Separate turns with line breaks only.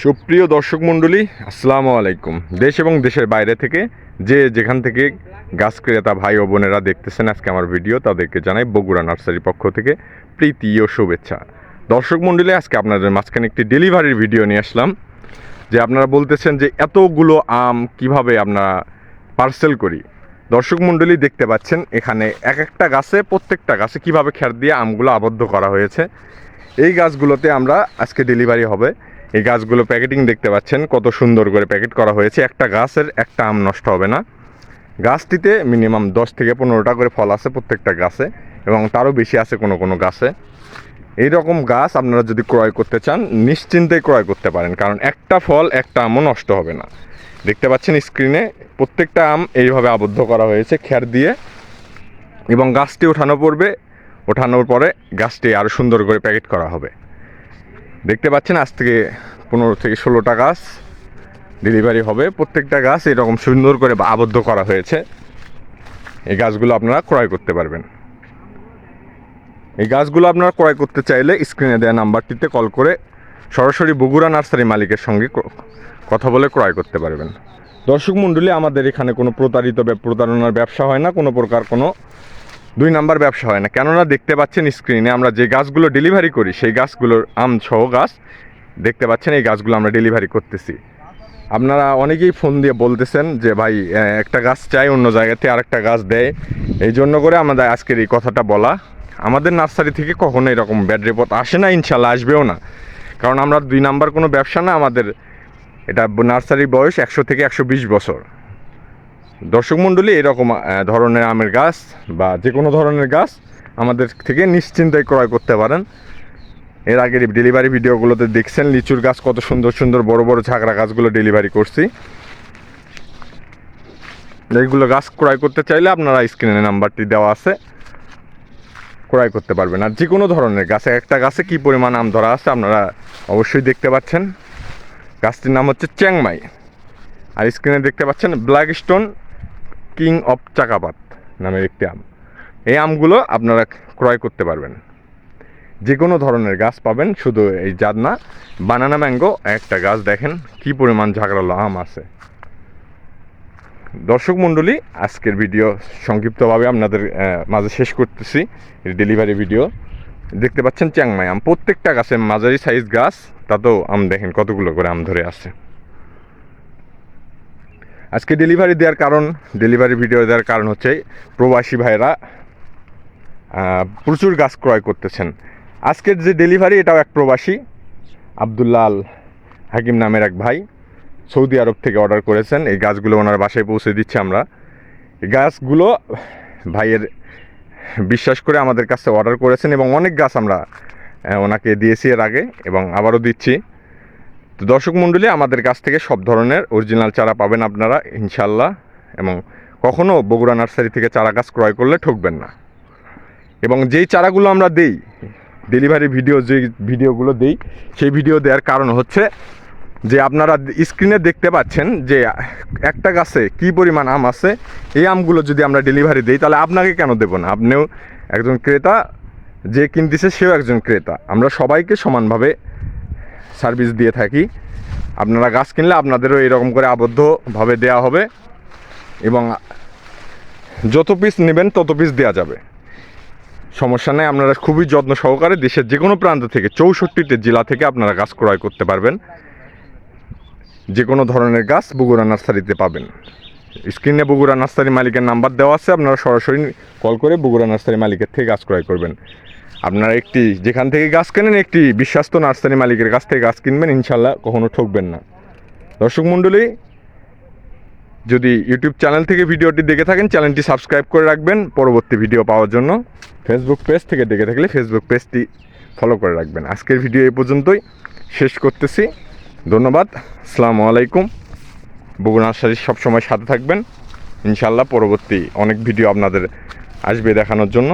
সুপ্রিয় দর্শক মণ্ডলী, আসসালামু আলাইকুম। দেশ এবং দেশের বাইরে থেকে যে যেখান থেকে গাছ ক্রেতা ভাই ও বোনেরা দেখতেছেন আজকে আমার ভিডিও, তাদেরকে জানাই বগুড়া নার্সারির পক্ষ থেকে প্রীতি ও শুভেচ্ছা। দর্শক মণ্ডলী, আজকে আপনাদের মাঝখানে একটি ডেলিভারির ভিডিও নিয়ে আসলাম, যে আপনারা বলতেছেন যে এতগুলো আম কীভাবে আমরা পার্সেল করি। দর্শক মণ্ডলী, দেখতে পাচ্ছেন এখানে এক একটা গাছে, প্রত্যেকটা গাছে কীভাবে খ্যার দিয়ে আমগুলো আবদ্ধ করা হয়েছে। এই গাছগুলোতে আমরা আজকে ডেলিভারি হবে। এই গাছগুলো প্যাকেটিং দেখতে পাচ্ছেন, কত সুন্দর করে প্যাকেট করা হয়েছে। একটা গাছের একটা আম নষ্ট হবে না। গাছটিতে মিনিমাম দশ থেকে পনেরোটা করে ফল আছে প্রত্যেকটা গাছে এবং তারও বেশি আছে কোনো কোনো গাছে। এই রকম গাছ আপনারা যদি ক্রয় করতে চান, নিশ্চিন্তে ক্রয় করতে পারেন, কারণ একটা ফল, একটা আমও নষ্ট হবে না। দেখতে পাচ্ছেন স্ক্রিনে, প্রত্যেকটা আম এইভাবে আবদ্ধ করা হয়েছে খ্যার দিয়ে এবং গাছটি ওঠানো পড়বে ওঠানোর পরে গাছটি আরও সুন্দর করে প্যাকেট করা হবে। দেখতে পাচ্ছেন, আজ থেকে পনেরো থেকে ষোলোটা গাছ ডেলিভারি হবে। প্রত্যেকটা গাছ এরকম সুন্দর করে আবদ্ধ করা হয়েছে। এই গাছগুলো আপনারা ক্রয় করতে পারবেন। এই গাছগুলো আপনারা ক্রয় করতে চাইলে স্ক্রিনে দেওয়া নাম্বারটিতে কল করে সরাসরি বগুড়া নার্সারি মালিকের সঙ্গে কথা বলে ক্রয় করতে পারবেন। দর্শক মণ্ডলী, আমাদের এখানে কোনো প্রতারিত প্রতারণার ব্যবসা হয় না। কোনো প্রকার কোনো দুই নাম্বার ব্যবসা হয় না। কেননা দেখতে পাচ্ছেন স্ক্রিনে আমরা যে গাছগুলো ডেলিভারি করি, সেই গাছগুলোর আম সহ গাছ দেখতে পাচ্ছেন, এই গাছগুলো আমরা ডেলিভারি করতেছি। আপনারা অনেকেই ফোন দিয়ে বলতেছেন যে, ভাই একটা গাছ চাই, অন্য জায়গাতে আরেকটা গাছ দেয়। এই জন্য করে আমাদের আজকের এই কথাটা বলা। আমাদের নার্সারি থেকে কখনো এরকম ব্যাড রিপোর্ট আসে না, ইনশাল্লাহ আসবেও না। কারণ আমরা দুই নাম্বার কোনো ব্যবসা না, আমাদের এটা নার্সারির বয়স একশো থেকে একশো বিশ বছর। দর্শক মণ্ডলী, এরকম ধরনের আমের গাছ বা যে কোনো ধরনের গাছ আমাদের থেকে নিশ্চিন্তায় ক্রয় করতে পারেন। এর আগের ডেলিভারি ভিডিওগুলোতে দেখছেন লিচুর গাছ কত সুন্দর সুন্দর, বড় বড় ঝাঁকড়া গাছগুলো ডেলিভারি করছি। এইগুলো গাছ ক্রয় করতে চাইলে আপনারা স্ক্রিনে নাম্বারটি দেওয়া আছে, ক্রয় করতে পারবেন। আর যে কোনো ধরনের গাছে, একটা গাছে কি পরিমাণ আম ধরা আছে আপনারা অবশ্যই দেখতে পাচ্ছেন। গাছটির নাম হচ্ছে চ্যাংমাই। আর স্ক্রিনে দেখতে পাচ্ছেন black stone king of Chakapat নামের একটি আম। এই আমগুলো আপনারা ক্রয় করতে পারবেন। যে কোনো ধরনের গাছ পাবেন, শুধু এই জাত না বানানা ম্যাঙ্গো একটা গাছ দেখেন, কি পরিমাণ ঝাঁকড়ালো আম আছে। দর্শক মণ্ডলী, আজকের ভিডিও সংক্ষিপ্তভাবে আপনাদের মাঝে শেষ করতেছি। ডেলিভারি ভিডিও দেখতে পাচ্ছেন চ্যাংমাই আম। প্রত্যেকটা গাছে মাঝারি সাইজ গাছ, তাতেও আম দেখেন কতগুলো করে আম ধরে আছে। আজকে ডেলিভারি দেওয়ার কারণ ডেলিভারি ভিডিও দেওয়ার কারণ হচ্ছে প্রবাসী ভাইরা প্রচুর গাছ ক্রয় করতেছেন। আজকের যে ডেলিভারি এটাও এক প্রবাসী আবদুল্লাহ আল হাকিম নামের এক ভাই, সৌদি আরব থেকে অর্ডার করেছেন। এই গাছগুলো ওনার বাসায় পৌঁছে দিচ্ছি আমরা। এই গাছগুলো ভাইয়ের বিশ্বাস করে আমাদের কাছে অর্ডার করেছেন এবং অনেক গাছ আমরা ওনাকে দিয়েছি এর আগে এবং আবারও দিচ্ছি। তো দর্শক মণ্ডলী, আমাদের কাছ থেকে সব ধরনের অরিজিনাল চারা পাবেন আপনারা ইনশাল্লাহ এবং কখনও বগুড়া নার্সারি থেকে চারা গাছ ক্রয় করলে ঠকবেন না। এবং যেই চারাগুলো আমরা দেই ডেলিভারি ভিডিও যে ভিডিওগুলো দেই, সেই ভিডিও দেওয়ার কারণ হচ্ছে যে আপনারা স্ক্রিনে দেখতে পাচ্ছেন যে একটা গাছে কি পরিমাণ আম আছে, এই আমগুলো যদি আমরা ডেলিভারি দিই, তাহলে আপনাকে কেন দেবো না? আপনিও একজন ক্রেতা, যে কিনতেছে সেও একজন ক্রেতা। আমরা সবাইকে সমানভাবে সার্ভিস দিয়ে থাকি। আপনারা গাছ কিনলে আপনাদেরও এরকম করে আবদ্ধভাবে দেওয়া হবে এবং যত পিস নেবেন তত পিস দেওয়া যাবে। সমস্যা নেই, আপনারা খুবই যত্ন সহকারে দেশের যে কোনো প্রান্ত থেকে চৌষট্টিতে জেলা থেকে আপনারা গাছ ক্রয় করতে পারবেন। যে কোনো ধরনের গাছ বগুড়া নার্সারিতে পাবেন। স্ক্রিনে বগুড়া নার্সারি মালিকের নাম্বার দেওয়া আছে, আপনারা সরাসরি কল করে বগুড়া নার্সারি মালিকের থেকে গাছ ক্রয় করবেন। আপনারা একটি, যেখান থেকে গাছ কেনেন, একটি বিশ্বাস্ত নার্সারি মালিকের কাছ থেকে গাছ কিনবেন ইনশাল্লাহ কখনো ঠকবেন না। দর্শক মণ্ডলী, যদি ইউটিউব চ্যানেল থেকে ভিডিওটি দেখে থাকেন, চ্যানেলটি সাবস্ক্রাইব করে রাখবেন। পরবর্তী ভিডিও পাওয়ার জন্য ফেসবুক পেজ থেকে দেখে থাকলে ফেসবুক পেজটি ফলো করে রাখবেন। আজকের ভিডিও এই পর্যন্তই। শেষ করতেছি। ধন্যবাদ। আসসালামু আলাইকুম। বগুড়া নার্সারির সবসময় সাথে থাকবেন। ইনশাল্লাহ পরবর্তী অনেক ভিডিও আপনাদের আসবে দেখানোর জন্য।